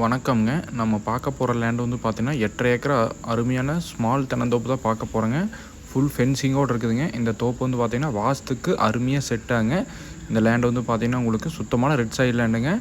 வணக்கம்ங்க. நம்ம பார்க்க போகிற லேண்ட் வந்து பார்த்தீங்கன்னா எட்டரை ஏக்கர் அருமையான ஸ்மால் தென்னந்தோப்பு தான் பார்க்க போகிறோங்க ஃபுல் ஃபென்சிங்கோடு இருக்குதுங்க. இந்த தோப்பு வந்து பார்த்தீங்கன்னா வாஸ்துக்கு அருமையாக செட் ஆகுங்க இந்த லேண்டு வந்து பார்த்தீங்கன்னா உங்களுக்கு சுத்தமான ரெட் சைடு லேண்டுங்க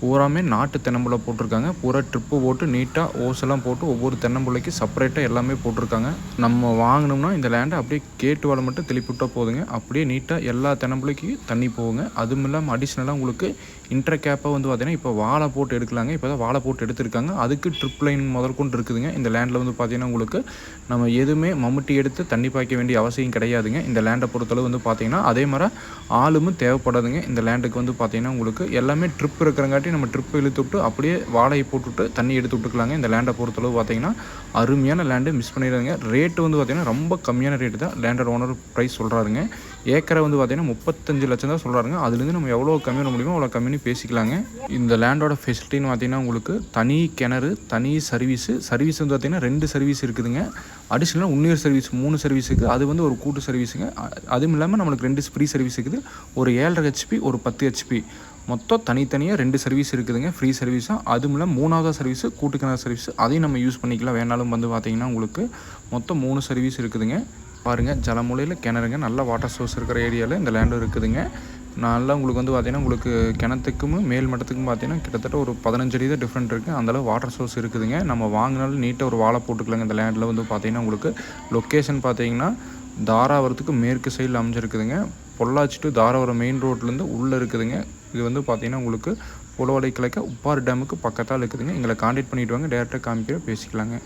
பூராமே நாட்டு தென்னம்புள்ள போட்டிருக்காங்க. பூரா ட்ரிப்பு போட்டு நீட்டாக ஓசெல்லாம் போட்டு ஒவ்வொரு தென்னம்புள்ளைக்கு செப்பரேட்டாக எல்லாமே போட்டிருக்காங்க. நம்ம வாங்கினோம்னா இந்த லேண்டை அப்படியே கேட்டு வாழை மட்டும் திருப்பி போதுங்க. அப்படியே நீட்டாக எல்லா தென்னம்புள்ளைக்கு தண்ணி போகுங்க. அதுவும் இல்லாமல் அடிஷ்னலாக உங்களுக்கு இன்டர் கேப்பாக வந்து பார்த்தீங்கன்னா இப்போ வாழை போட்டு எடுக்கலாங்க. இப்போ தான் வாழை போட்டு எடுத்திருக்காங்க. அதுக்கு ட்ரிப் லைன் முதல் கொண்டு இருக்குதுங்க. இந்த லேண்டில் வந்து பார்த்தீங்கன்னா உங்களுக்கு நம்ம எதுவுமே மம்முட்டி எடுத்து தண்ணி பாய்க்க வேண்டிய அவசியம் கிடையாதுங்க. இந்த லேண்டை பொறுத்தளவு வந்து பார்த்தீங்கன்னா அதே மாதிரி ஆளுமும் தேவைப்படாதுங்க. இந்த லேண்டுக்கு வந்து பார்த்தீங்கன்னா உங்களுக்கு எல்லாமே ட்ரிப் இருக்கிறங்காட்டி நம்ம ட்ரிப் இழுத்து விட்டு அப்படியே வாழையை போட்டுவிட்டு தண்ணி எடுத்து விட்டுக்கலாங்க. இந்த லேண்டை பொறுத்தளவு பார்த்தீங்கன்னா அருமையான லேண்டு மிஸ் பண்ணிடுறாங்க ரேட்டு வந்து பார்த்திங்கன்னா ரொம்ப கம்மியான ரேட்டு தான் லேண்டட் ஓனர் ப்ரைஸ் சொல்கிறாருங்க ஏக்கரை வந்து பார்த்தீங்கன்னா முப்பத்தஞ்சு லட்சம் தான் சொல்கிறாருங்க அதுலேருந்து நம்ம எவ்வளோ கம்மி பண்ண முடியுமோ அவ்வளோ கம்மி பேசிக்கலாங்க. இந்த லேண்டோட ஃபெசிலிட்டின்னு பார்த்தீங்கன்னா உங்களுக்கு தனி கிணறு தனி சர்வீஸு சர்வீஸ் வந்து பார்த்திங்கன்னா ரெண்டு சர்வீஸ் இருக்குதுங்க. அடிஷ்னலாக உன்னியர் சர்வீஸ் மூணு சர்வீஸுக்கு அது வந்து ஒரு கூட்டு சர்வீஸுங்க அதுவும் இல்லாமல் நம்மளுக்கு ரெண்டு ஃப்ரீ சர்வீஸ் இருக்குது. ஒரு ஏழரை ஹெச்பி ஒரு பத்து ஹெச்பி மொத்தம் தனித்தனியாக ரெண்டு சர்வீஸ் இருக்குதுங்க. ஃப்ரீ சர்வீஸாக அதுவும் இல்லை மூணாவது சர்வீஸு கூட்டு கிணறு சர்வீஸ் அதையும் நம்ம யூஸ் பண்ணிக்கலாம். வேணாலும் வந்து பார்த்திங்கன்னா உங்களுக்கு மொத்தம் மூணு சர்வீஸ் இருக்குதுங்க. பாருங்கள் ஜலமூலையில் கிணறுங்க. நல்ல வாட்டர் சோர்ஸ் இருக்கிற ஏரியாவில் இந்த லேண்டும் இருக்குதுங்க. நல்லா உங்களுக்கு வந்து பார்த்திங்கன்னா உங்களுக்கு கிணத்துக்கும் மேல் மட்டத்துக்கும் பார்த்தீங்கன்னா கிட்டத்தட்ட ஒரு பதினஞ்சு அடி தான் டிஃப்ரெண்ட் இருக்குது அந்தளவு வாட்டர் சோர்ஸ் இருக்குதுங்க. நம்ம வாங்கினாலும் நீட்டாக ஒரு வாழை போட்டுக்கலாங்க. இந்த லேண்டில் வந்து பார்த்திங்கன்னா உங்களுக்கு லொக்கேஷன் பார்த்தீங்கன்னா தாராபுரத்துக்கு மேற்கு சைடில் அமைஞ்சிருக்குதுங்க. பொள்ளாச்சி டு தாராபுரம் மெயின் ரோட்லேருந்து உள்ளே இருக்குதுங்க. இது வந்து பார்த்தீங்கன்னா உங்களுக்கு புலவடை கிழக்க உப்பாறு டேமுக்கு பக்கத்தால் இருக்குதுங்க. எங்களை காண்டாக்ட் பண்ணிட்டு வாங்க. டேரெக்டாக காமிக்கிற பேசிக்கலாங்க.